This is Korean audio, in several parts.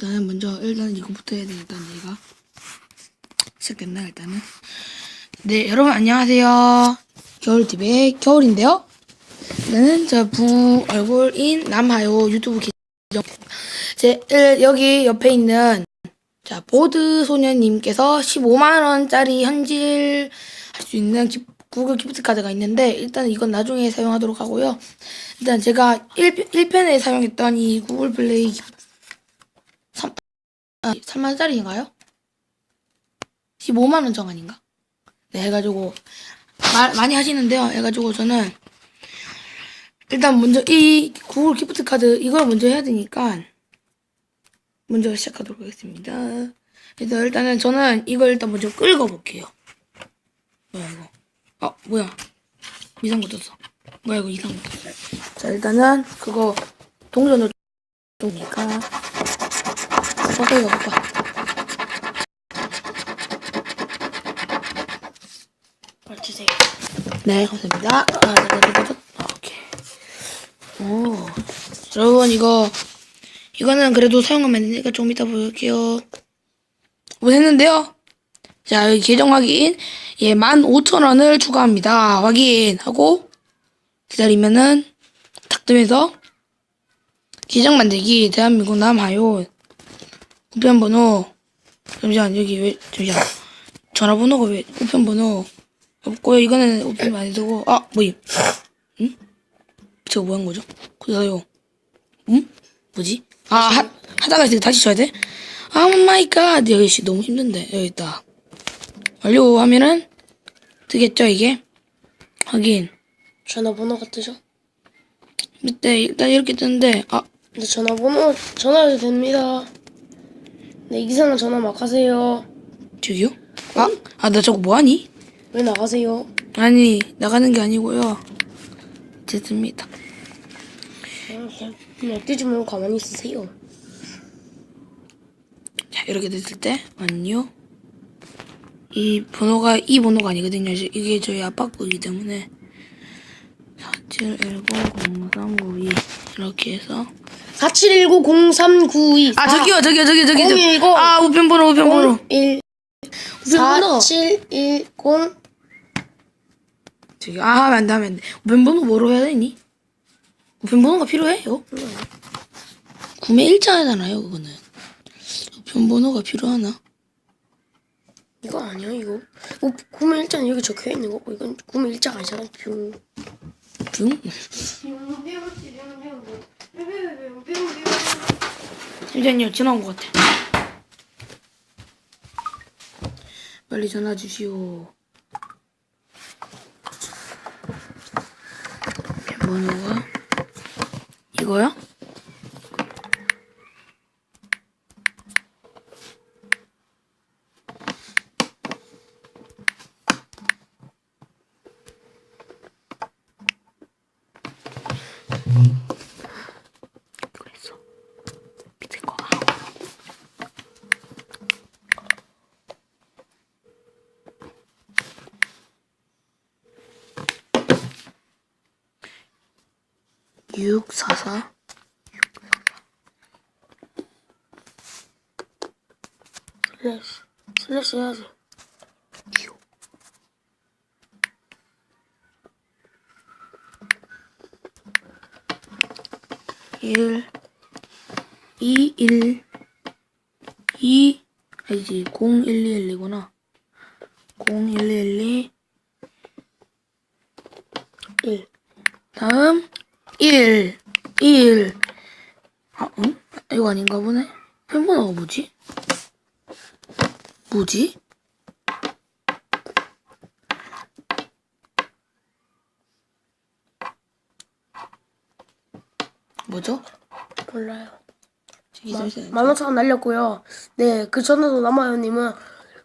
일단은 먼저 일단 이거부터 해야 되니까 내가. 시작됐나 일단은? 네 여러분 안녕하세요. 겨울TV의 겨울인데요? 일단은 저부 얼굴인 남하요 유튜브 계정 제 일, 여기 옆에 있는 자 보드 소녀님께서 15만 원짜리 현질 할 수 있는 기- 구글 기프트 카드가 있는데 일단 이건 나중에 사용하도록 하고요. 일단 제가 1, 1편에 사용했던 이 구글 플레이 기프트 3, 아, 3만원짜리인가요? 15만원 정안인가? 네, 해가지고, 말, 많이 하시는데요. 해가지고 저는, 일단 먼저 이 구글 기프트 카드, 이걸 먼저 해야 되니까, 먼저 시작하도록 하겠습니다. 그래서 일단은 저는 이걸 일단 먼저 끌고 볼게요. 뭐야, 이거. 어, 뭐야. 이상한 거 떴어. 뭐야, 이거 이상한 거 떴어. 자, 일단은 그거 동전을 쏘니까. 가까이 가볼까? 주세요. 네, 감사합니다. 아, 따다다다다. 아, 오케이. 오. 여러분, 이거, 이거는 그래도 사용하면 안 되니까 좀 이따 보여줄게요. 뭐 했는데요? 자, 여기 계정 확인. 예, 15,000원을 추가합니다. 확인하고, 기다리면은, 탁 뜨면서, 계정 만들기, 대한민국 남하요, 우편번호, 잠시만, 여기 왜, 잠시만. 전화번호가 왜, 우편번호, 없고요. 이거는 오픈 안 되고 아 뭐임? 응? 저거 뭐 한 거죠? 그래서요. 응? 뭐지? 아 하, 하다가 이제 다시 쳐야 돼? 아 마이 갓 여기 씨 너무 힘든데 여기 있다. 완료 하면은 되겠죠 이게? 확인. 전화번호가 뜨죠? 밑에 일단 이렇게 뜨는데 아 네, 전화번호 전화해도 됩니다. 네, 이상한 전화 막 하세요. 저기요? 아 아 나 저거 뭐하니? 왜 나가세요? 아니 나가는 게 아니고요. 됐습니다. 그냥, 그냥, 그냥 뛰지 말고 가만히 있으세요. 자, 이렇게 됐을 때, 완료. 이 번호가, 이 번호가 아니거든요. 이제 이게 저희 아빠 거기 때문에. 47100392. 이렇게 해서. 47190392 아, 저기요, 저기요, 저기요, 저기요. 010. 아, 우편번호, 우편번호. 01 우편번호. 4710 저기, 아, 하면 안 돼, 하면 안 돼. 우편번호 뭐로 해야 되니? 우편번호가 필요해요? 구매 일자잖아요, 그거는. 우편번호가 필요하나? 이거 아니야 이거? 어, 구매 일자는 여기 적혀 있는 거고 이건 구매 일자가 아니잖아. 뿅. 뿅? 잠시만요, 전화 온것 같아. 빨리 전화 주시오. 번호가 644 슬래시 슬래시 해야지. 1 2 1 2 일, 이, 아니지, 01212구나. 01212, 1. 다음, 일, 일. 아, 응? 이거 아닌가 보네? 팬번호가 뭐지? 뭐지? 뭐죠? 몰라요. 만 오천 원 날렸고요. 네, 그 전에도 남아요님은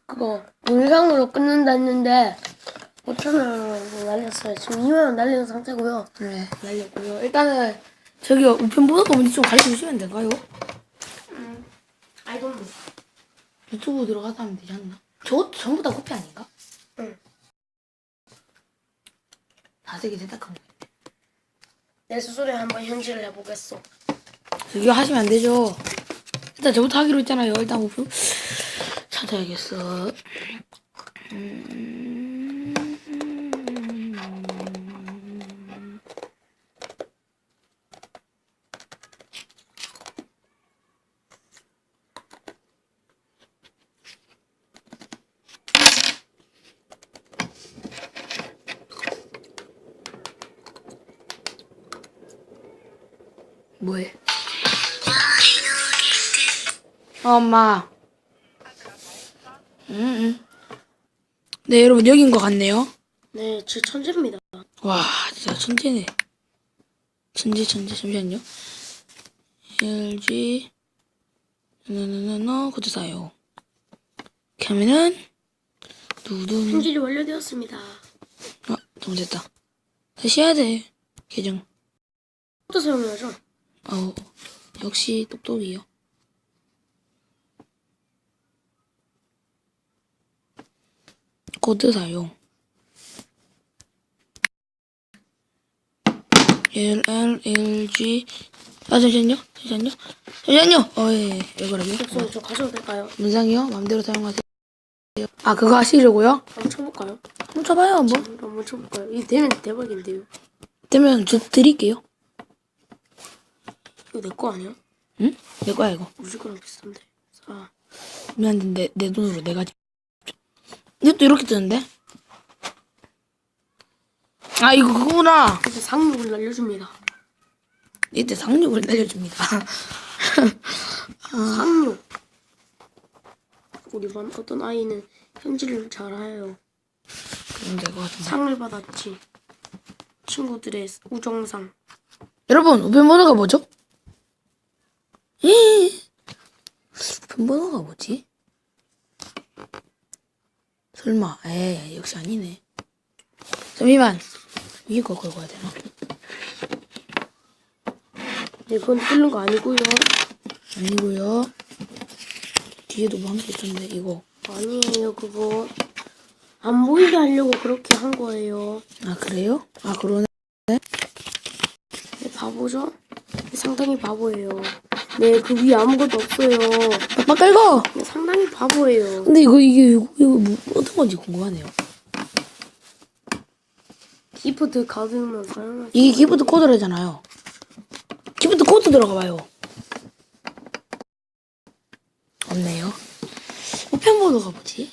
그거 물상으로 끊는다 했는데 5천 원 날렸어요. 지금 2만 원 날리는 상태고요. 네, 날렸고요. 일단은 저기 우편번호가 뭔지 좀 가르쳐 주시면 될까요? 아이돌 유튜브 들어가서 하면 되지 않나? 저것도 전부 다 코피 아닌가? 응. 다세개 세탁한 거. 내 스스로 한번 현질을 해보겠어. 저기요 하시면 안 되죠. 일단 저부터 하기로 했잖아요. 일단 목표 찾아야겠어. 뭐해? 어, 엄마. 응, 응. 네, 여러분, 여긴 것 같네요. 네, 제 천재입니다. 와, 진짜 천재네. 천재, 천재, 잠시만요. LG, 노노노노, 코드 사요. 이렇게 하면은, 두둔. 품질이 완료되었습니다. 아, 잘못했다. 다시 해야 돼. 계정. 또 사용해야죠. 어우, 역시 똑똑이요. 코드 사용. LRLG 아 잠시만요 잠시만요 잠시만요 어예 이거라고요 복수 저 가셔도 될까요? 문상이요 마음대로 사용하세요 아 그거 하시려고요 한번 쳐볼까요? 한번 쳐봐요 한번 한번 쳐볼까요? 이 되면 대박인데요. 되면 저 드릴게요 이거 내 거 아니야? 응? 내 거야 이거 우리 거랑 비슷한데. 아, 미안한데 내, 내 돈으로 내가 집- 이것도 이렇게 뜨는데 아 이거 그거구나 이제 상륙을 날려줍니다. 이때 상륙을 날려줍니다 상륙. 우리 반 어떤 아이는 현질을 잘해요. 그럼 될것 같은데 상을 받았지. 친구들의 우정상. 여러분 우편번호가 뭐죠? 이 우편번호가 뭐지? 설마 에 역시 아니네 잠시만 위에 거 긁어야 되나? 네, 그건 뚫는 거 아니고요. 아니고요 뒤에도 뭐 한 게 있던데 이거 아니에요, 그거. 안 보이게 하려고 그렇게 한 거예요. 아 그래요? 아 그러네 네, 바보죠? 네, 상당히 바보예요. 네, 그 위에 아무것도 없어요. 빡빡 긁어 네, 상당히 바보예요. 근데 이거 이게 이거, 이거 뭐, 어떤 건지 궁금하네요 기프트 가득만 사용하세요. 이게 기프트 코드래잖아요 기프트 코드 들어가 봐요 없네요 우편번호가 뭐지?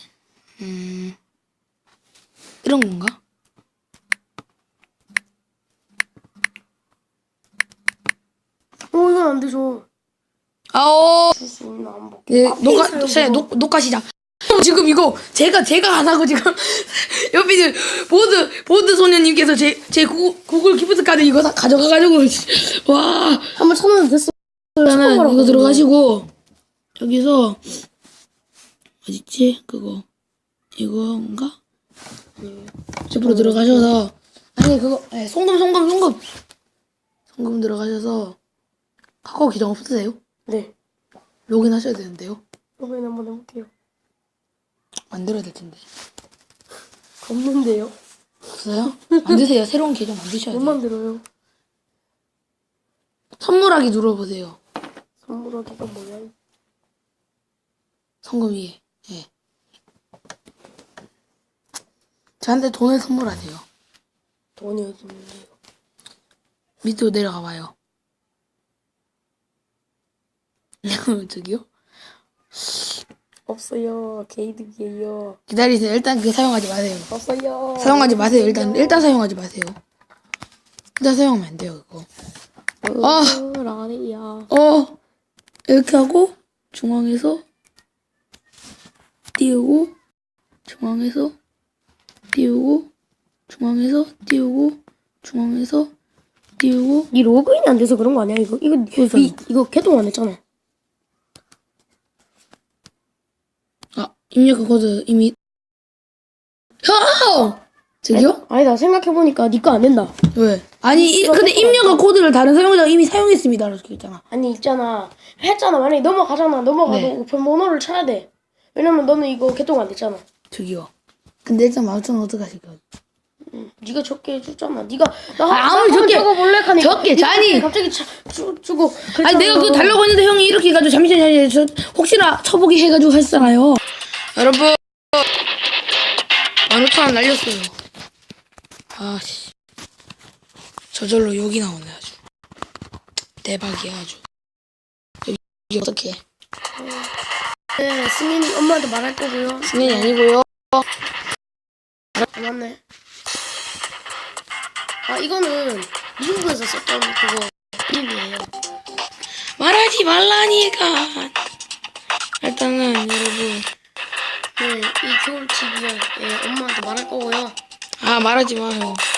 음 이런 건가? 어, 이건 안 되죠. 아오. 수수는 안 볼게. 네, 앞에 녹화 그거. 녹, 녹화 시작. 지금 이거 제가 제가 안 하고 지금 옆에 있는 보드 보드 소녀님께서 제 제 구글 기프트 카드 이거 다 가져가가지고 와. 한번 쳐놓으면 됐어. 처음 이거 들어가시고 여기서 어딨지? 그거. 이거인가 옆으로 들어가셔서. 아니 그거 네, 송금 송금 송금. 송금 들어가셔서. 카카오 계정 없으세요? 네. 로그인 하셔야 되는데요 로그인 한번 해볼게요. 만들어야 될 텐데 없는데요? 없어요? 만드세요 새로운 계정 만드셔야 못 돼요 만들어요. 선물하기 눌러보세요 선물하기가 뭐야? 성금 위에 예 저한테 돈을 선물하세요 돈이 어디 있는데요? 밑으로 내려가 봐요. 저기요? 없어요. 게이득이에요. 기다리세요. 일단 그 사용하지 마세요. 없어요. 사용하지 마세요. 일단 일단 사용하지 마세요. 일단 사용하면 안 돼요, 그거. 아. 라리야. 어 이렇게 하고 중앙에서 띄우고 중앙에서 띄우고 중앙에서 띄우고 중앙에서 띄우고 이 로그인이 안 돼서 그런 거 아니야? 이거 이거 이, 이거 개통 안 했잖아. 아 입력 코드 이미 형 저기요? 아니다 생각해 보니까 니거안 된다. 왜? 아니 이, 근데 입력한 코드를 다른 사용자가 이미 사용했습니다. 이렇게 있잖아. 아니 있잖아 했잖아 만약에 넘어가잖아 넘어가도 네. 우편 번호를 쳐야 돼. 왜냐면 너는 이거 개통 안 됐잖아. 저기요. 근데 일단 마우스는 어떡하실 거예요? 응, 네가 적게 해줬잖아. 네가 나 아, 아무리 한번 적게- 적어볼래? 하니 적게, 네가 자니. 갑자기 차, 주, 주고 아니 내가 그거 그랬잖아. 달라고 했는데 형이 이렇게 해가지고 잠시만요 저 혹시나 쳐보기 해가지고 했잖아요 여러분 만오천원 날렸어요. 아씨. 저절로 욕이 나오네 아주. 대박이야 아주. 여기 이게 어떡해. 네, 승민이 엄마한테 말할 거고요. 승인이 아니고요. 아, 맞네. 아 이거는 미국에서 썼던 그거 그림이에요. 말하지 말라니까. 일단은 여러분 네, 이 겨울 TV에 예, 엄마한테 말할 거고요. 아 말하지 마요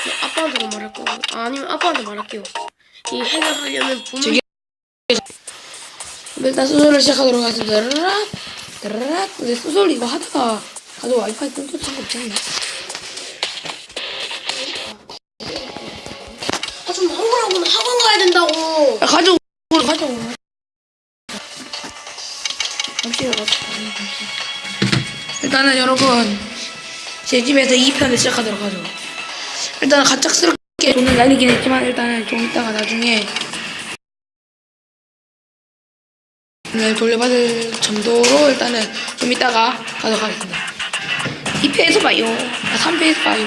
네, 아빠한테도 말할 거고. 아, 아니면 아빠한테 말할게요. 이 해결하려면 부모 저기- 일단 수술을 시작하도록 하겠습니다. 드르륵, 드르륵. 근데 수술 이거 하다가 가서 와이파이 않나? 아, 좀 나오라고는 학원 가야 된다고. 야, 가져오, 가져오. 잠시만, 가져오. 일단은 여러분, 제 집에서 2편을 시작하도록 하죠. 일단은 갑작스럽게 돈을 날리긴 했지만, 일단은 좀 이따가 나중에 네, 돌려받을 정도로 일단은 좀 이따가 가도록 하겠습니다. 2패에서 봐요. 아, 3패에서 봐요.